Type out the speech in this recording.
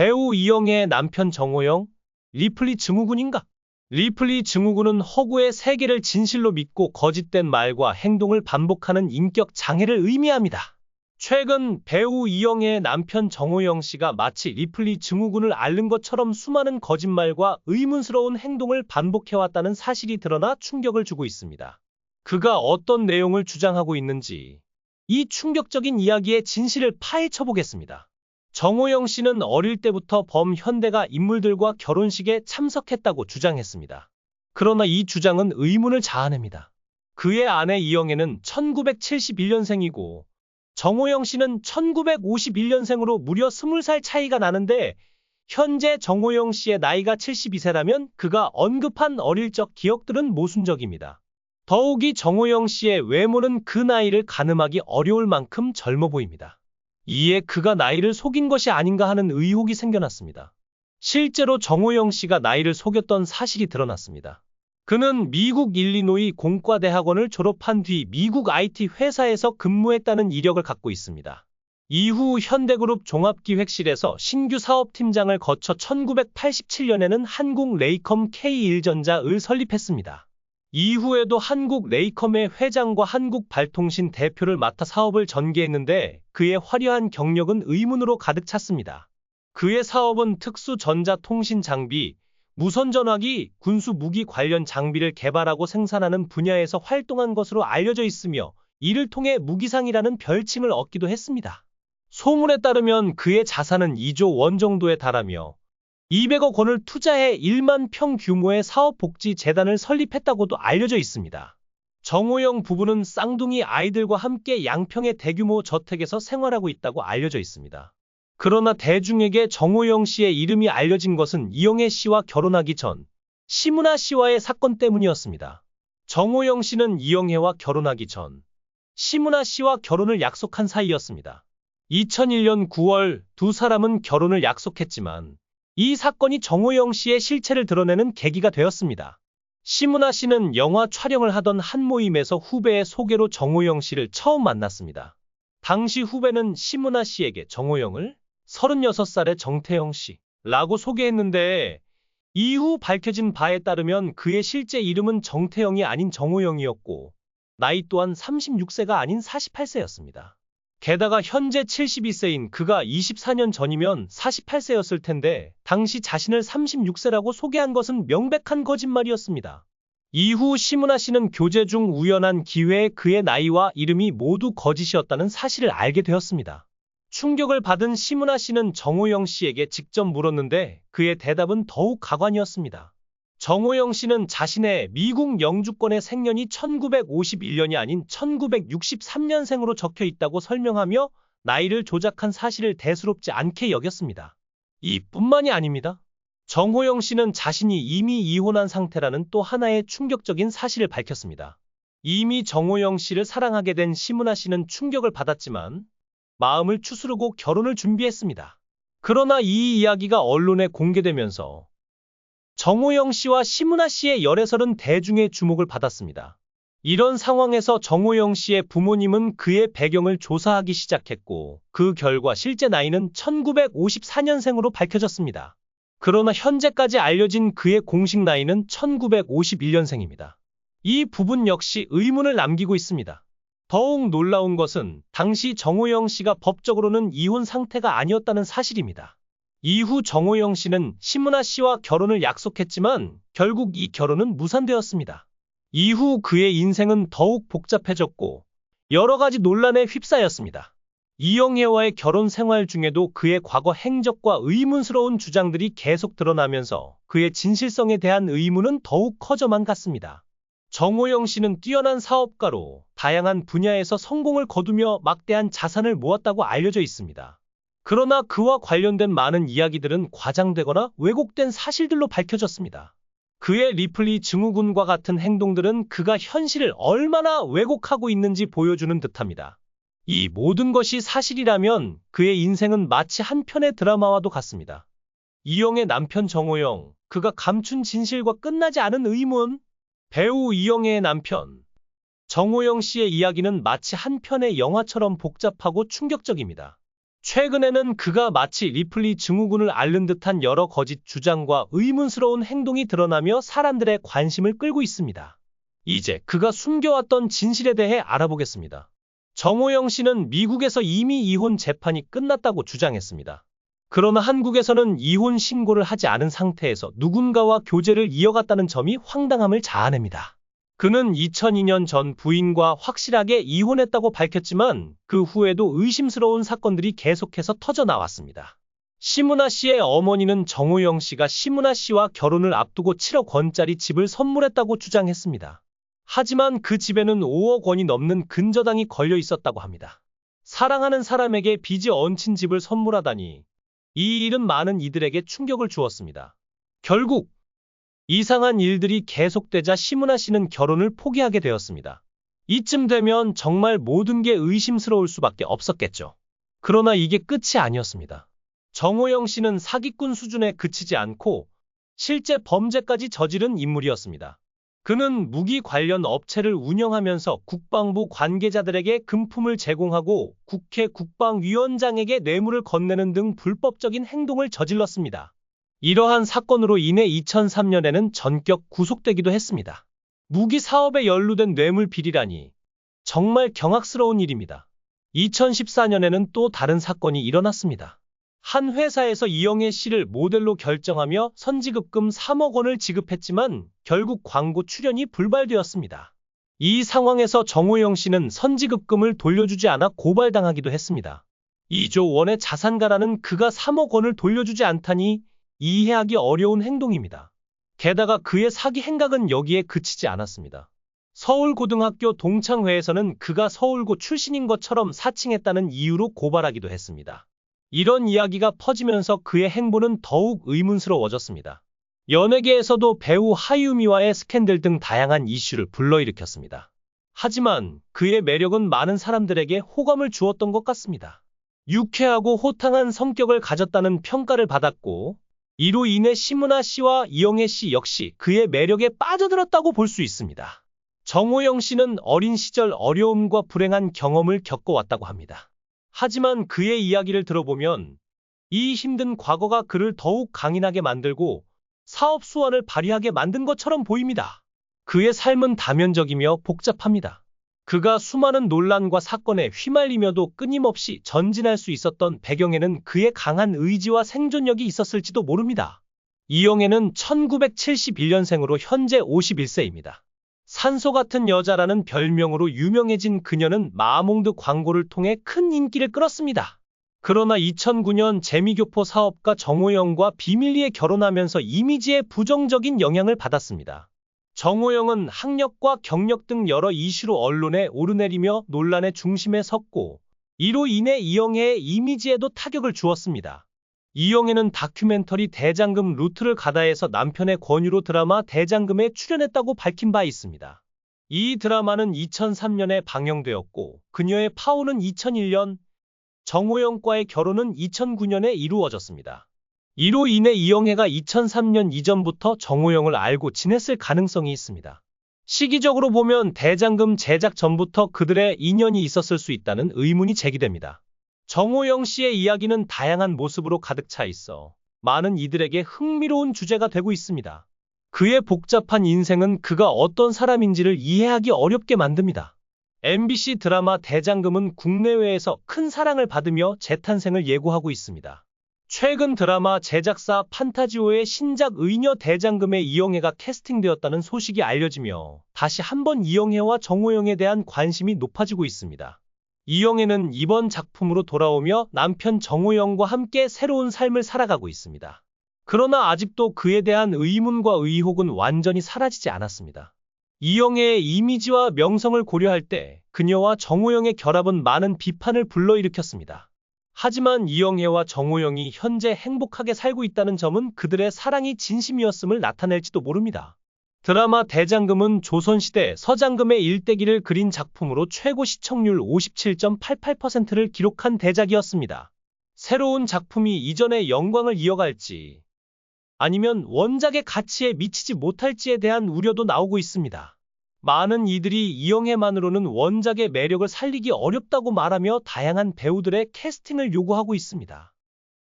배우 이영애의 남편 정호영, 리플리 증후군인가? 리플리 증후군은 허구의 세계를 진실로 믿고 거짓된 말과 행동을 반복하는 인격 장애를 의미합니다. 최근 배우 이영애의 남편 정호영 씨가 마치 리플리 증후군을 앓는 것처럼 수많은 거짓말과 의문스러운 행동을 반복해왔다는 사실이 드러나 충격을 주고 있습니다. 그가 어떤 내용을 주장하고 있는지 이 충격적인 이야기의 진실을 파헤쳐 보겠습니다. 정호영 씨는 어릴 때부터 범현대가 인물들과 결혼식에 참석했다고 주장했습니다. 그러나 이 주장은 의문을 자아냅니다. 그의 아내 이영애는 1971년생이고 정호영 씨는 1951년생으로 무려 20살 차이가 나는데 현재 정호영 씨의 나이가 72세라면 그가 언급한 어릴 적 기억들은 모순적입니다. 더욱이 정호영 씨의 외모는 그 나이를 가늠하기 어려울 만큼 젊어 보입니다. 이에 그가 나이를 속인 것이 아닌가 하는 의혹이 생겨났습니다. 실제로 정호영 씨가 나이를 속였던 사실이 드러났습니다. 그는 미국 일리노이 공과대학원을 졸업한 뒤 미국 IT 회사에서 근무했다는 이력을 갖고 있습니다. 이후 현대그룹 종합기획실에서 신규 사업팀장을 거쳐 1987년에는 한국 레이컴 K1전자을 설립했습니다. 이후에도 한국 레이컴의 회장과 한국 발통신 대표를 맡아 사업을 전개했는데 그의 화려한 경력은 의문으로 가득 찼습니다. 그의 사업은 특수 전자통신 장비, 무선 전화기, 군수 무기 관련 장비를 개발하고 생산하는 분야에서 활동한 것으로 알려져 있으며 이를 통해 무기상이라는 별칭을 얻기도 했습니다. 소문에 따르면 그의 자산은 2조 원 정도에 달하며 200억 원을 투자해 1만 평 규모의 사업복지재단을 설립했다고도 알려져 있습니다. 정호영 부부는 쌍둥이 아이들과 함께 양평의 대규모 저택에서 생활하고 있다고 알려져 있습니다. 그러나 대중에게 정호영 씨의 이름이 알려진 것은 이영애 씨와 결혼하기 전 시문아 씨와의 사건 때문이었습니다. 정호영 씨는 이영애와 결혼하기 전 시문아 씨와 결혼을 약속한 사이였습니다. 2001년 9월 두 사람은 결혼을 약속했지만 이 사건이 정호영 씨의 실체를 드러내는 계기가 되었습니다. 시문아 씨는 영화 촬영을 하던 한 모임에서 후배의 소개로 정호영 씨를 처음 만났습니다. 당시 후배는 시문아 씨에게 정호영을 36살의 정태영 씨라고 소개했는데 이후 밝혀진 바에 따르면 그의 실제 이름은 정태영이 아닌 정호영이었고 나이 또한 36세가 아닌 48세였습니다. 게다가 현재 72세인 그가 24년 전이면 48세였을 텐데 당시 자신을 36세라고 소개한 것은 명백한 거짓말이었습니다. 이후 시문아 씨는 교제 중 우연한 기회에 그의 나이와 이름이 모두 거짓이었다는 사실을 알게 되었습니다. 충격을 받은 시문아 씨는 정호영 씨에게 직접 물었는데 그의 대답은 더욱 가관이었습니다. 정호영 씨는 자신의 미국 영주권의 생년이 1951년이 아닌 1963년생으로 적혀 있다고 설명하며 나이를 조작한 사실을 대수롭지 않게 여겼습니다. 이뿐만이 아닙니다. 정호영 씨는 자신이 이미 이혼한 상태라는 또 하나의 충격적인 사실을 밝혔습니다. 이미 정호영 씨를 사랑하게 된 시문아 씨는 충격을 받았지만 마음을 추스르고 결혼을 준비했습니다. 그러나 이 이야기가 언론에 공개되면서 정호영 씨와 시문아 씨의 열애설은 대중의 주목을 받았습니다. 이런 상황에서 정호영 씨의 부모님은 그의 배경을 조사하기 시작했고 그 결과 실제 나이는 1954년생으로 밝혀졌습니다. 그러나 현재까지 알려진 그의 공식 나이는 1951년생입니다. 이 부분 역시 의문을 남기고 있습니다. 더욱 놀라운 것은 당시 정호영 씨가 법적으로는 이혼 상태가 아니었다는 사실입니다. 이후 정호영 씨는 신문아 씨와 결혼을 약속했지만 결국 이 결혼은 무산되었습니다. 이후 그의 인생은 더욱 복잡해졌고 여러 가지 논란에 휩싸였습니다. 이영애와의 결혼 생활 중에도 그의 과거 행적과 의문스러운 주장들이 계속 드러나면서 그의 진실성에 대한 의문은 더욱 커져만 갔습니다. 정호영 씨는 뛰어난 사업가로 다양한 분야에서 성공을 거두며 막대한 자산을 모았다고 알려져 있습니다. 그러나 그와 관련된 많은 이야기들은 과장되거나 왜곡된 사실들로 밝혀졌습니다. 그의 리플리 증후군과 같은 행동들은 그가 현실을 얼마나 왜곡하고 있는지 보여주는 듯합니다. 이 모든 것이 사실이라면 그의 인생은 마치 한 편의 드라마와도 같습니다. 이영의 남편 정호영, 그가 감춘 진실과 끝나지 않은 의문, 배우 이영애의 남편, 정호영 씨의 이야기는 마치 한 편의 영화처럼 복잡하고 충격적입니다. 최근에는 그가 마치 리플리 증후군을 앓는 듯한 여러 거짓 주장과 의문스러운 행동이 드러나며 사람들의 관심을 끌고 있습니다. 이제 그가 숨겨왔던 진실에 대해 알아보겠습니다. 정호영 씨는 미국에서 이미 이혼 재판이 끝났다고 주장했습니다. 그러나 한국에서는 이혼 신고를 하지 않은 상태에서 누군가와 교제를 이어갔다는 점이 황당함을 자아냅니다. 그는 2002년 전 부인과 확실하게 이혼했다고 밝혔지만 그 후에도 의심스러운 사건들이 계속해서 터져 나왔습니다. 시문아 씨의 어머니는 정호영 씨가 시문아 씨와 결혼을 앞두고 7억 원짜리 집을 선물했다고 주장했습니다. 하지만 그 집에는 5억 원이 넘는 근저당이 걸려 있었다고 합니다. 사랑하는 사람에게 빚이 얹힌 집을 선물하다니 이 일은 많은 이들에게 충격을 주었습니다. 결국 이상한 일들이 계속되자 시문아 씨는 결혼을 포기하게 되었습니다. 이쯤 되면 정말 모든 게 의심스러울 수밖에 없었겠죠. 그러나 이게 끝이 아니었습니다. 정호영 씨는 사기꾼 수준에 그치지 않고 실제 범죄까지 저지른 인물이었습니다. 그는 무기 관련 업체를 운영하면서 국방부 관계자들에게 금품을 제공하고 국회 국방위원장에게 뇌물을 건네는 등 불법적인 행동을 저질렀습니다. 이러한 사건으로 인해 2003년에는 전격 구속되기도 했습니다. 무기 사업에 연루된 뇌물 비리라니 정말 경악스러운 일입니다. 2014년에는 또 다른 사건이 일어났습니다. 한 회사에서 이영애 씨를 모델로 결정하며 선지급금 3억 원을 지급했지만 결국 광고 출연이 불발되었습니다. 이 상황에서 정호영 씨는 선지급금을 돌려주지 않아 고발당하기도 했습니다. 2조 원의 자산가라는 그가 3억 원을 돌려주지 않다니 이해하기 어려운 행동입니다. 게다가 그의 사기 행각은 여기에 그치지 않았습니다. 서울고등학교 동창회에서는 그가 서울고 출신인 것처럼 사칭했다는 이유로 고발하기도 했습니다. 이런 이야기가 퍼지면서 그의 행보는 더욱 의문스러워졌습니다. 연예계에서도 배우 하유미와의 스캔들 등 다양한 이슈를 불러일으켰습니다. 하지만 그의 매력은 많은 사람들에게 호감을 주었던 것 같습니다. 유쾌하고 호탕한 성격을 가졌다는 평가를 받았고, 이로 인해 시문아 씨와 이영애 씨 역시 그의 매력에 빠져들었다고 볼 수 있습니다. 정호영 씨는 어린 시절 어려움과 불행한 경험을 겪어왔다고 합니다. 하지만 그의 이야기를 들어보면 이 힘든 과거가 그를 더욱 강인하게 만들고 사업 수완을 발휘하게 만든 것처럼 보입니다. 그의 삶은 다면적이며 복잡합니다. 그가 수많은 논란과 사건에 휘말리며도 끊임없이 전진할 수 있었던 배경에는 그의 강한 의지와 생존력이 있었을지도 모릅니다. 이영애는 1971년생으로 현재 51세입니다. 산소 같은 여자라는 별명으로 유명해진 그녀는 마몽드 광고를 통해 큰 인기를 끌었습니다. 그러나 2009년 재미교포 사업가 정호영과 비밀리에 결혼하면서 이미지에 부정적인 영향을 받았습니다. 정호영은 학력과 경력 등 여러 이슈로 언론에 오르내리며 논란의 중심에 섰고 이로 인해 이영애의 이미지에도 타격을 주었습니다. 이영애는 다큐멘터리 대장금 루트를 가다에서 남편의 권유로 드라마 대장금에 출연했다고 밝힌 바 있습니다. 이 드라마는 2003년에 방영되었고 그녀의 파혼은 2001년, 정호영과의 결혼은 2009년에 이루어졌습니다. 이로 인해 이영애가 2003년 이전부터 정호영을 알고 지냈을 가능성이 있습니다. 시기적으로 보면 대장금 제작 전부터 그들의 인연이 있었을 수 있다는 의문이 제기됩니다. 정호영 씨의 이야기는 다양한 모습으로 가득 차 있어 많은 이들에게 흥미로운 주제가 되고 있습니다. 그의 복잡한 인생은 그가 어떤 사람인지를 이해하기 어렵게 만듭니다. MBC 드라마 대장금은 국내외에서 큰 사랑을 받으며 재탄생을 예고하고 있습니다. 최근 드라마 제작사 판타지오의 신작 의녀 대장금에 이영애가 캐스팅되었다는 소식이 알려지며 다시 한번 이영애와 정호영에 대한 관심이 높아지고 있습니다. 이영애는 이번 작품으로 돌아오며 남편 정호영과 함께 새로운 삶을 살아가고 있습니다. 그러나 아직도 그에 대한 의문과 의혹은 완전히 사라지지 않았습니다. 이영애의 이미지와 명성을 고려할 때 그녀와 정호영의 결합은 많은 비판을 불러일으켰습니다. 하지만 이영애와 정호영이 현재 행복하게 살고 있다는 점은 그들의 사랑이 진심이었음을 나타낼지도 모릅니다. 드라마 대장금은 조선시대 서장금의 일대기를 그린 작품으로 최고 시청률 57.88%를 기록한 대작이었습니다. 새로운 작품이 이전의 영광을 이어갈지 아니면 원작의 가치에 미치지 못할지에 대한 우려도 나오고 있습니다. 많은 이들이 이영애만으로는 원작의 매력을 살리기 어렵다고 말하며 다양한 배우들의 캐스팅을 요구하고 있습니다.